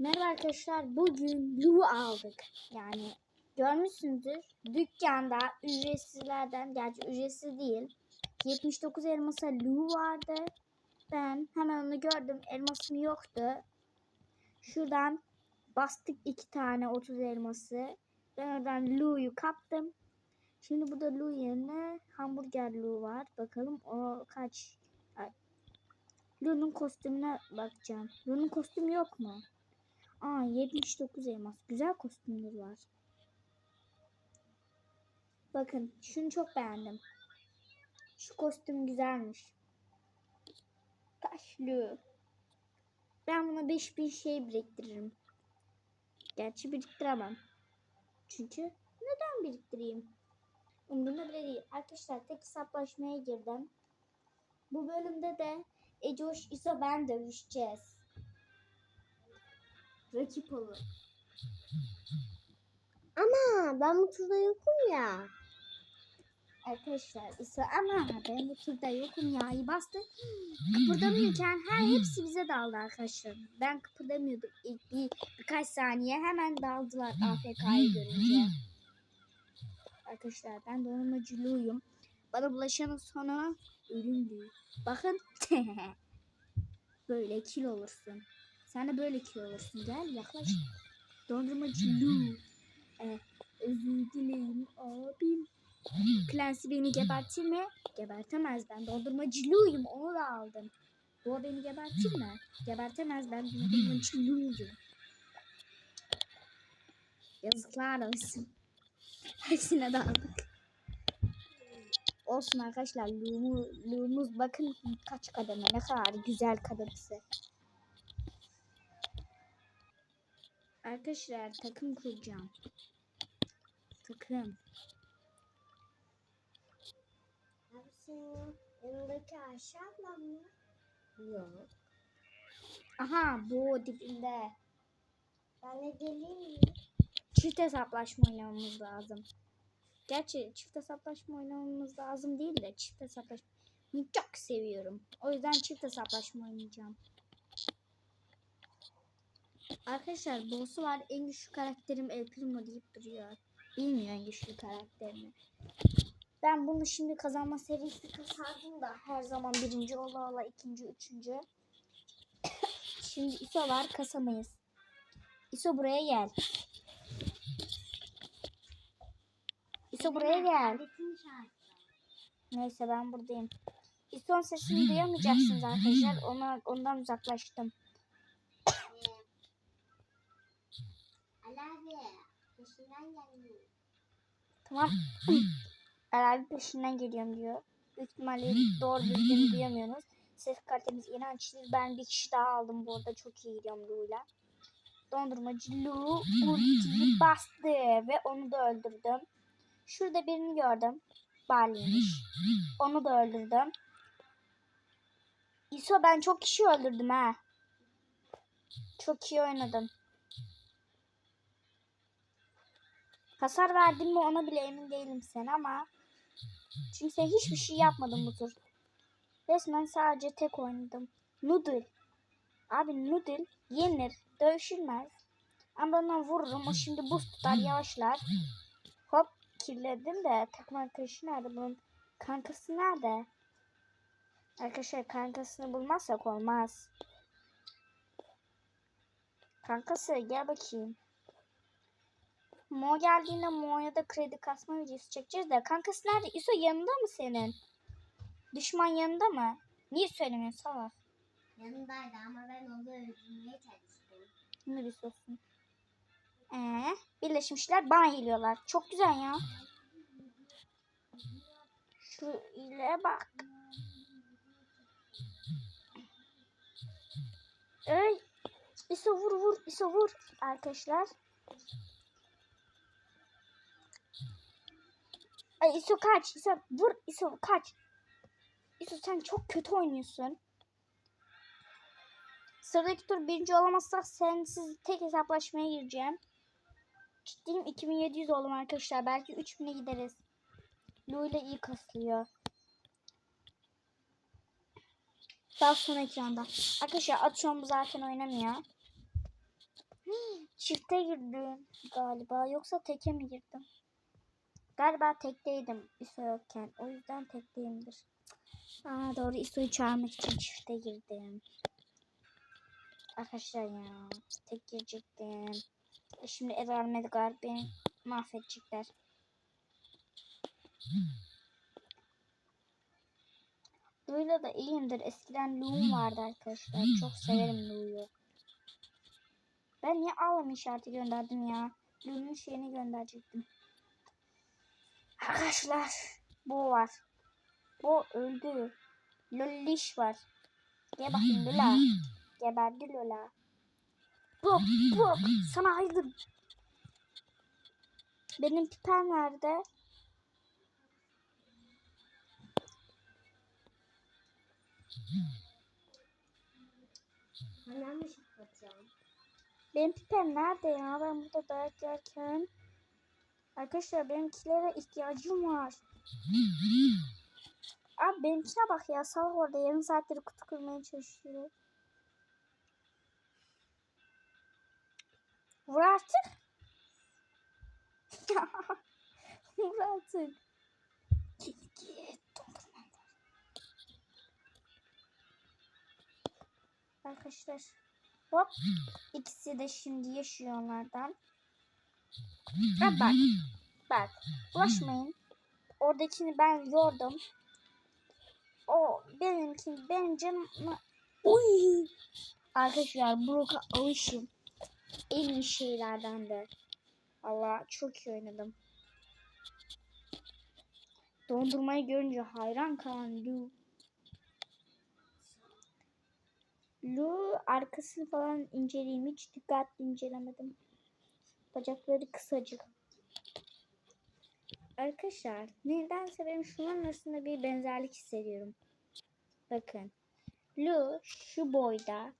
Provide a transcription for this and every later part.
Merhaba arkadaşlar. Bugün Lu aldık. Yani görmüşsünüzdür. Dükkanda ücretsizlerden, gerçi ücretsiz değil. 79 elmasa Lu vardı. Ben hemen onu gördüm. Elmasım yoktu. Şuradan bastık iki tane 30 elması. Ben oradan Lu'yu kaptım. Şimdi burada Lu yerine hamburger Lu var. Bakalım o kaç? Ay. Lu'nun kostümüne bakacağım. Lu'nun kostümü yok mu? Aa 79 elmas. Güzel kostümler var. Bakın şunu çok beğendim. Şu kostüm güzelmiş. Taşlı. Ben buna 5000 şey biriktiririm. Gerçi biriktiremem. Çünkü neden biriktireyim? Umurumda bile değil. Arkadaşlar tek hesaplaşmaya girdim. Bu bölümde de Ecoş İso ben dövüşeceğiz rakip olur. Ama ben bu turda yokum ya. Arkadaşlar ise ama ben bu turda yokum ya. İyi bastı. Kıpırdamıyorken her hepsi bize daldı arkadaşlar. Ben kıpırdamıyordum ilk bir, birkaç saniye hemen daldılar AFK'yı görünce. Arkadaşlar ben dondurmacılıyım. Bana bulaşanın sonu ölümdü. Bakın böyle kil olursun. Sen de böyle kil olursun. Gel yaklaş. Dondurmacı Lu. Ee, özür dileyim abim. Clancy beni gebertir mi? Gebertemez ben. Dondurmacı Lu'yum. Onu da aldım. Bu beni gebertir mi? Gebertemez ben. Dondurmacı Lu'yum. Yazıklar olsun. Hepsine de aldık. Olsun arkadaşlar. Lu'mu, Lu'muz bakın kaç kademe. Ne kadar güzel kademesi. Arkadaşlar takım kuracağım. Takım. Abi senin yanındaki Ayşe ablam mı? Yok. Aha bu dibinde. Ben de geleyim mi? Çift hesaplaşma oynamamız lazım. Gerçi çift hesaplaşma oynamamız lazım değil de çift hesaplaşmayı çok seviyorum. O yüzden çift hesaplaşma oynayacağım. Arkadaşlar boss'u var. En güçlü karakterim El Primo deyip duruyor. Bilmiyor en güçlü karakterini. Ben bunu şimdi kazanma serisi kasardım da her zaman birinci ola ola ikinci üçüncü. şimdi ISO var kasamayız. ISO buraya gel. ISO buraya gel. Neyse ben buradayım. İSO'nun sesini duyamayacaksınız arkadaşlar. Ona, ondan uzaklaştım. Ali abi. Peşinden gelmiyor. Tamam. Herhalde peşinden geliyorum diyor. Büyük ihtimalle doğru düzgün duyamıyorsunuz. Ses kalitemiz inançlı. Ben bir kişi daha aldım bu arada. Çok iyi gidiyorum Lu'yla. Dondurmacı Lu ultiyi bastı ve onu da öldürdüm. Şurada birini gördüm. Barley'miş. Onu da öldürdüm. İso ben çok kişi öldürdüm ha. Çok iyi oynadım. Hasar verdim mi ona bile emin değilim sen ama. Çünkü sen hiçbir şey yapmadın bu tur. Resmen sadece tek oynadım. Noodle. Abi Noodle yenir. Dövüşülmez. Ama ondan vururum. O şimdi buz tutar yavaşlar. Hop kirledim de takım arkadaşı nerede bunun? Kankası nerede? Arkadaşlar kankasını bulmazsak olmaz. Kankası gel bakayım. Mo geldiğinde Mo'ya da kredi kasma videosu çekeceğiz de. Kankası nerede? İso yanında mı senin? Düşman yanında mı? Niye söylemiyorsun salak? Yanındaydı ama ben onu öldürmeye çalıştım. Ne bir olsun. Ee, birleşmişler bana geliyorlar. Çok güzel ya. Şu ile bak. Ey. İso vur vur. İso vur. Arkadaşlar. Ay İso kaç. İso vur. İso kaç. İso sen çok kötü oynuyorsun. Sıradaki tur birinci olamazsak sensiz tek hesaplaşmaya gireceğim. Ciddiyim 2700 oldum arkadaşlar. Belki 3000'e gideriz. Lu ile iyi kaslıyor. Daha son ekranda. Arkadaşlar atıyorum zaten oynamıyor. Çifte girdim galiba. Yoksa teke mi girdim? Galiba tekteydim ISO yokken. O yüzden tekteyimdir. Aa doğru ISO'yu çağırmak için çifte girdim. Arkadaşlar ya tek girecektim. E Şimdi Edward Medgar beni mahvedecekler. Lou'yla da iyiyimdir. Eskiden Lou'm vardı arkadaşlar. Çok severim Lou'yu. Ben niye ağlama işareti gönderdim ya? Lou'nun şeyini gönderecektim. Arkadaşlar bu var. Bu öldü. Lolliş var. Gel bakayım Lola. Geberdi Lola. Bok bok sana aydım. Benim piper nerede? Yanlış yapacağım. Benim piper nerede ya? Ben burada dayak yerken. Arkadaşlar benimkilere ihtiyacım var. Abi benimkine bak ya. Salak orada yarım saattir kutu kırmaya çalışıyor. Vur artık. Vur artık. Git git. Arkadaşlar. Hop. İkisi de şimdi yaşıyor onlardan. Ha bak. Bak. Ulaşmayın. Oradakini ben yordum. O benimki benim canım. Uy. Arkadaşlar Brook'a alışım. En iyi şeylerden de. Allah çok iyi oynadım. Dondurmayı görünce hayran kalan Lu. Lu arkasını falan inceleyeyim. Hiç dikkatli incelemedim. Bacakları kısacık. Arkadaşlar nedense benim şunların arasında bir benzerlik hissediyorum. Bakın. Lu şu boyda.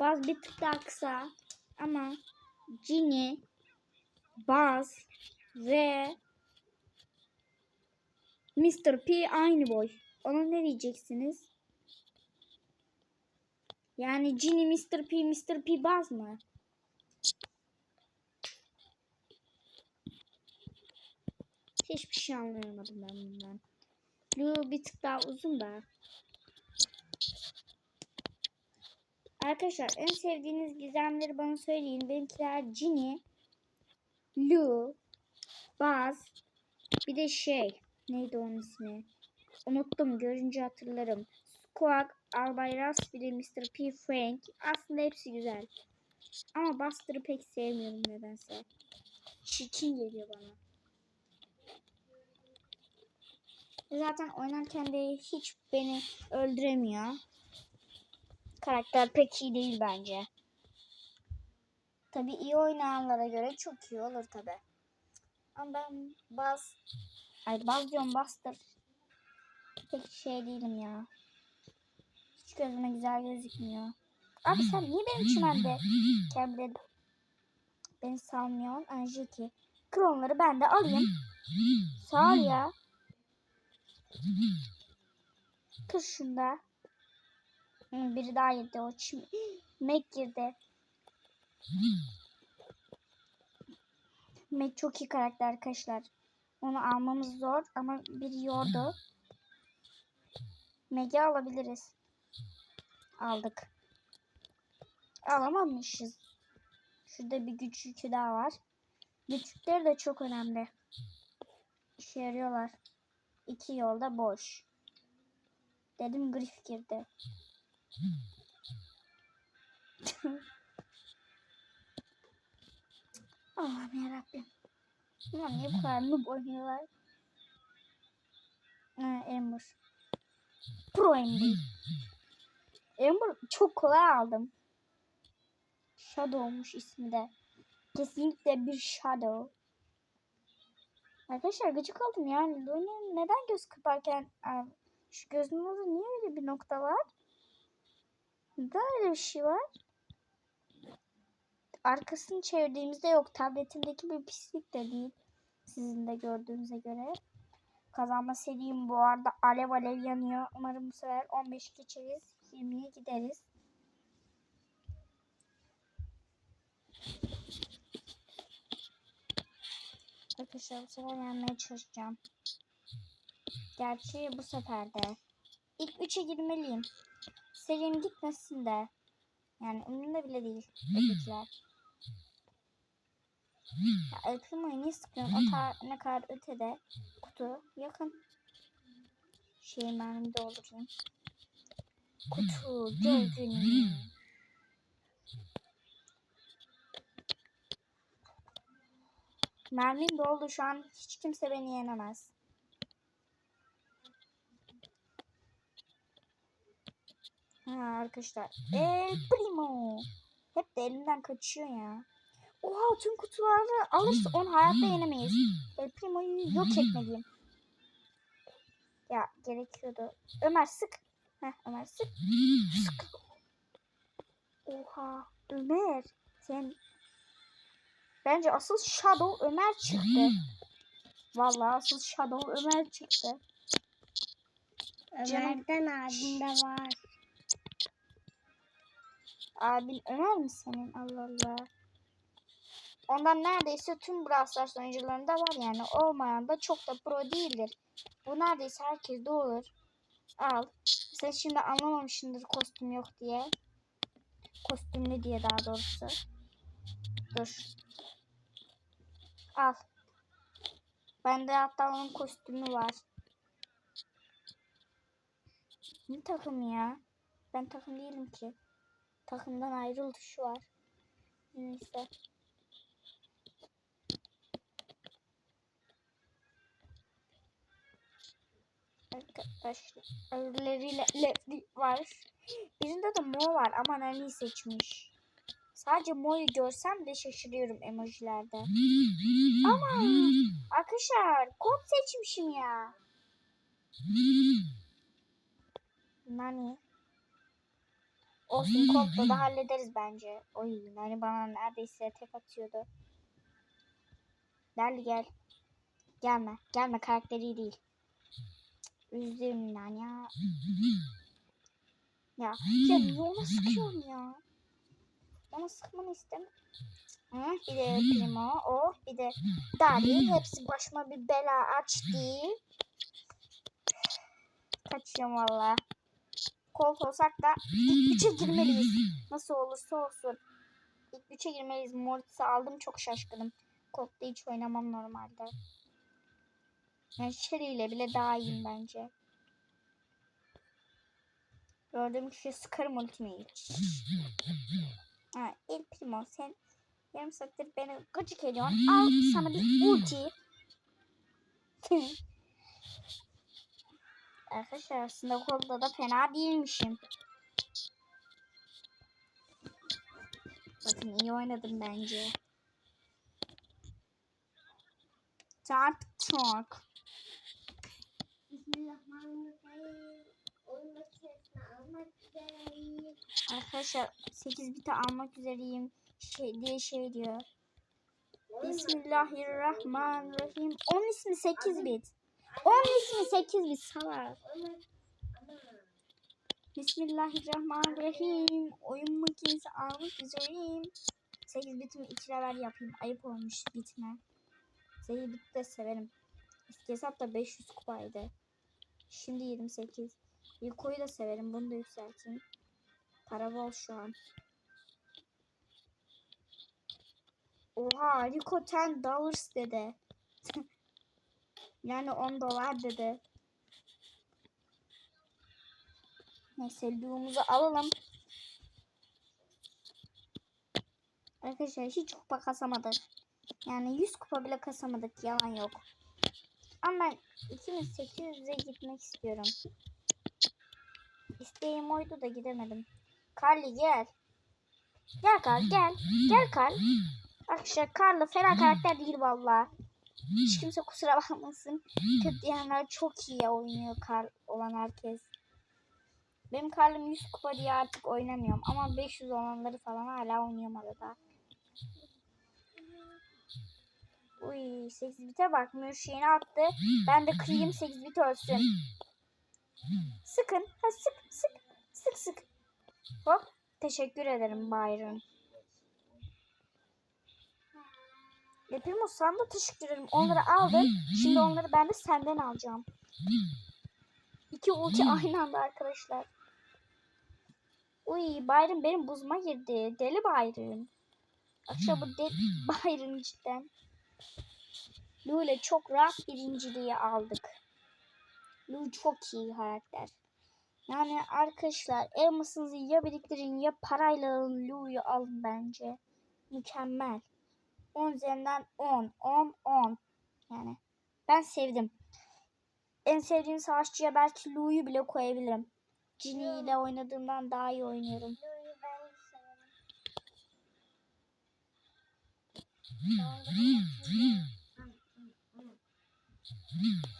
Baz bir tık daha kısa. Ama Ginny, Baz ve Mr. P aynı boy. Ona ne diyeceksiniz? Yani Ginny Mr. P, Mr. P Baz mı? Hiçbir şey anlayamadım ben bundan. Lu bir tık daha uzun da. Arkadaşlar en sevdiğiniz gizemleri bana söyleyin. Benimkiler Ginny, Lu, Baz, bir de şey. Neydi onun ismi? Unuttum. Görünce hatırlarım. Squawk, Albay Ras, bir de Mr. P. Frank. Aslında hepsi güzel. Ama Buster'ı pek sevmiyorum nedense. Çirkin geliyor bana. Zaten oynarken de hiç beni öldüremiyor. Karakter pek iyi değil bence. Tabi iyi oynayanlara göre çok iyi olur tabi. Ama ben Baz, ay Baz diyorum Buster. Pek şey değilim ya. Hiç gözüme güzel gözükmüyor. Abi sen niye benim çimende Kemre beni salmıyorsun Anjiki? Kronları ben de alayım. Sağ ol ya. Kır şunda. Biri daha yedi o çim. Mac girdi. Mac çok iyi karakter arkadaşlar. Onu almamız zor ama biri yordu. Mac'i alabiliriz. Aldık. Alamamışız. Şurada bir güç yükü daha var. Güç yükleri de çok önemli. İşe yarıyorlar. İki yolda boş. Dedim grif girdi. Allah'ım yarabbim. Ulan niye bu kadar noob oynuyorlar? Ha, Ember. Pro Ember. Ember çok kolay aldım. Shadow'muş ismi de. Kesinlikle bir Shadow. Arkadaşlar gıcık oldum yani. Lune'nin neden göz kırparken Aa, şu gözünün orada niye öyle bir nokta var? Neden öyle bir şey var? Arkasını çevirdiğimizde yok. Tabletimdeki bir pislik de değil. Sizin de gördüğünüze göre. Kazanma serim bu arada alev alev yanıyor. Umarım bu sefer 15 geçeriz. 20'ye gideriz. Arkadaşlar bu sefer yenmeye çalışacağım. Gerçi bu sefer de. İlk 3'e girmeliyim. Serim gitmesin de. Yani umurumda bile değil. Ötekiler. Ya Primo'yu niye sıkıyorsun? O ta ne kadar ötede. Kutu yakın. Şey mermi doldurayım. Kutu gördün Mermim doldu şu an. Hiç kimse beni yenemez. Ha arkadaşlar. El Primo. Hep de elimden kaçıyor ya. Oha tüm kutuları alırsa onu hayatta yenemeyiz. El Primo'yu yok etmeliyim. Ya gerekiyordu. Ömer sık. Heh Ömer sık. Sık. Oha Ömer. Sen Bence asıl Shadow Ömer çıktı. Vallahi asıl Shadow Ömer çıktı. Ömer'den abimde var. Abin Ömer mi senin? Allah Allah. Ondan neredeyse tüm Brawl Stars oyuncularında var yani. Olmayan da çok da pro değildir. Bu neredeyse herkeste olur. Al. Sen şimdi anlamamışsındır kostüm yok diye. Kostümlü diye daha doğrusu. Dur. Al. Bende hatta onun kostümü var. Ne takım ya? Ben takım değilim ki. Takımdan ayrıldı şu var. Neyse. Arkadaşlar Lefli var. Birinde de Mo var ama Nani seçmiş. Sadece Mo'yu görsem de şaşırıyorum emojilerde. Ama arkadaşlar kod seçmişim ya. Nani. Olsun kodla da hallederiz bence. Oy Nani bana neredeyse tek atıyordu. Derli gel. Gelme. Gelme karakteri değil. Üzdüm lan ya. Ya, ya ona sıkıyorum ya? Ona sıkmanı istem. Hı, bir de Primo, oh bir de Dali. Hepsi başıma bir bela açtı. Kaçıyorum valla. Colt olsak da ilk üçe girmeliyiz. Nasıl olursa olsun. İlk üçe girmeliyiz. Mortis'i aldım çok şaşkınım. Colt'la hiç oynamam normalde. Yani Shelly ile bile daha iyiyim bence. Gördüğüm kişi sıkarım ultimeyi. Ha, El Primo sen yarım saattir beni gıcık ediyorsun. Al sana bir ulti. Arkadaşlar aslında kolda da fena değilmişim. Bakın iyi oynadım bence. Dark Talk. Bismillahirrahmanirrahim. Oyun makinesini almak üzereyim. Arkadaşlar 8 biti almak üzereyim şey diye şey diyor. Bismillahirrahmanirrahim. Onun ismi 8 bit. Onun ismi 8 bit salak. Bismillahirrahmanirrahim. Oyun makinesi almak üzereyim. 8 bitimi 2 level yapayım. Ayıp olmuş bitme. 8 bit de severim. Eski hesapta 500 kupaydı. Şimdi 28. İlkoyu da severim. Bunu da yükselteyim. Para bol şu an. Oha Rico 10 dollars dedi. yani 10 dolar dedi. Neyse luğumuzu alalım. Arkadaşlar hiç kupa kasamadık. Yani 100 kupa bile kasamadık. Yalan yok. Ama ben 2800'e gitmek istiyorum. İsteğim oydu da gidemedim. Carly gel. Gel Carl gel. Gel Carl. Arkadaşlar Carl fena karakter değil valla. Hiç kimse kusura bakmasın. Kötü diyenler çok iyi oynuyor Carl olan herkes. Benim Carl'ım 100 kupa diye artık oynamıyorum. Ama 500 olanları falan hala oynuyorum arada. Uy 8 bite bak Mürşiğini attı. Ben de kırayım 8 bit ölsün. Sıkın. Ha, sık sık. Sık sık. Hop. Teşekkür ederim Byron. E Primo sana da teşekkür ederim. Onları aldın. Şimdi onları ben de senden alacağım. İki ulti aynı anda arkadaşlar. Uy Byron benim buzuma girdi. Deli Byron. Akşam bu deli Byron cidden. İle çok rahat birinciliği aldık. Lu çok iyi karakter. Yani arkadaşlar elmasınızı ya biriktirin ya parayla alın Lu'yu alın bence. Mükemmel. 10 üzerinden 10, 10, 10. Yani ben sevdim. En sevdiğim savaşçıya belki Lu'yu bile koyabilirim. Ginny ile oynadığımdan daha iyi oynuyorum. Lu'yu ben severim.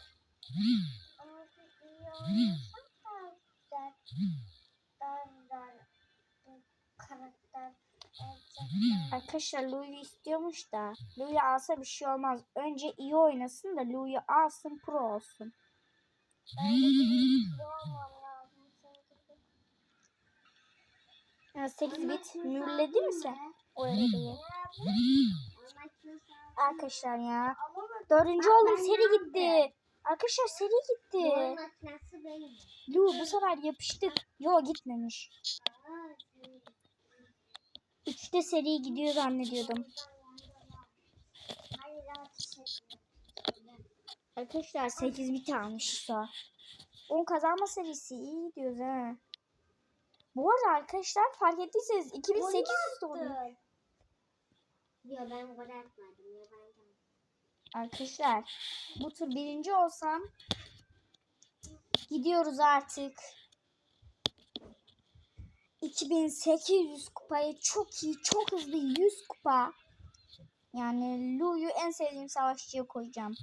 Arkadaşlar Lu'yu istiyormuş da Lu'yu alsa bir şey olmaz. Önce iyi oynasın da Lu'yu alsın pro olsun. Yani 8 bit mühürledi mi sen? O eriyi. Arkadaşlar ya. Dördüncü oldum seri gitti. Arkadaşlar seri gitti. Lu bu sefer yapıştık. Yo gitmemiş. Üçte seri gidiyor zannediyordum. Arkadaşlar 8 bit almışsa. 10 kazanma serisi iyi diyoruz ha. Bu arada arkadaşlar fark ettiyseniz 2800 oldu. Diyor ben gol atmadım ben. Arkadaşlar bu tur birinci olsam gidiyoruz artık. 2800 kupayı çok iyi, çok hızlı 100 kupa. Yani Lu'yu en sevdiğim savaşçıya koyacağım.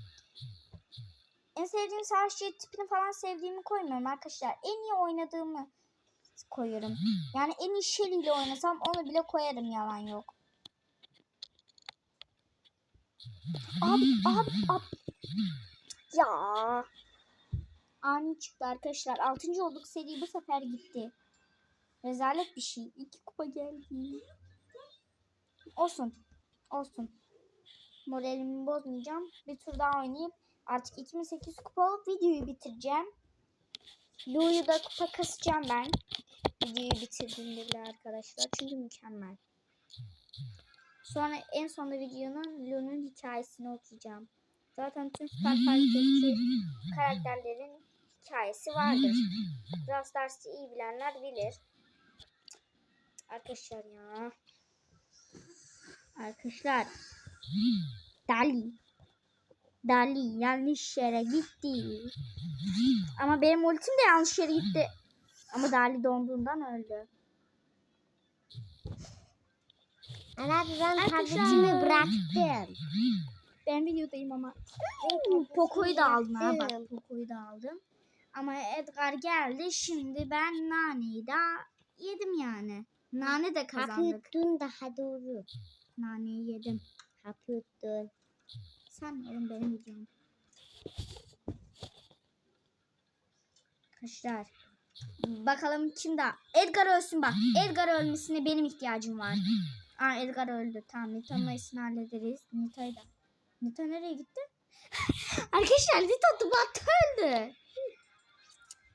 En sevdiğim savaşçı tipini falan sevdiğimi koymuyorum arkadaşlar. En iyi oynadığımı koyuyorum. Yani en iyi Shelly ile oynasam onu bile koyarım yalan yok. Abi abi abi. Ya. Ani çıktı arkadaşlar. Altıncı olduk seri bu sefer gitti. Rezalet bir şey. İki kupa geldi. Olsun. Olsun. Moralimi bozmayacağım. Bir tur daha oynayıp artık 2008 kupa olup videoyu bitireceğim. Lu'yu da kupa kasacağım ben. Videoyu bitirdiğimde bile arkadaşlar. Çünkü mükemmel. Sonra en sonunda videonun Lu'nun hikayesini okuyacağım. Zaten tüm Star Park'taki karakterlerin hikayesi vardır. Brawl Stars'ı iyi bilenler bilir. Arkadaşlar ya. Arkadaşlar. Dali. Dali yanlış yere gitti. Ama benim ultim de yanlış yere gitti. Ama Dali donduğundan öldü. Ana ben tabletimi bıraktım. Ben videodayım ama. Poco'yu da aldım ha bak. Poco'yu da aldım. Ama Edgar geldi. Şimdi ben naneyi de yedim yani. Nane de kazandık. Hapı daha doğru. Naneyi yedim. Hapı yuttun. Sen oğlum benim videom. Arkadaşlar. Bakalım kim daha. Edgar ölsün bak. Edgar ölmesine benim ihtiyacım var. Aa Edgar öldü. Tamam Nita'nın mayısını hallederiz. Nita'yı da. Nita nereye gitti? Arkadaşlar Nita Dubat'ta öldü.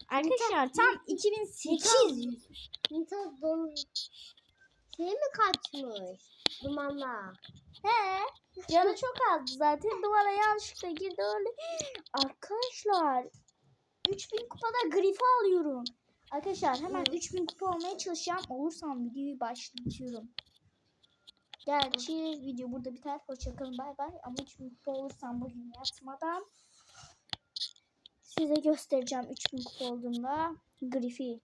Arkadaşlar tam 2800. Nita don... Şey mi kaçmış? Dumanla. He. Canı çok azdı zaten. Duvara yanlışlıkla girdi öyle. Arkadaşlar 3000 kupada grifi alıyorum. Arkadaşlar hemen 3000 kupa olmaya çalışacağım. Olursam videoyu başlatıyorum. Gerçi video burada biter. Hoşçakalın bay bay. Ama 3000 kupa olursam bugün yatmadan size göstereceğim 3000 kupa olduğumda grifi.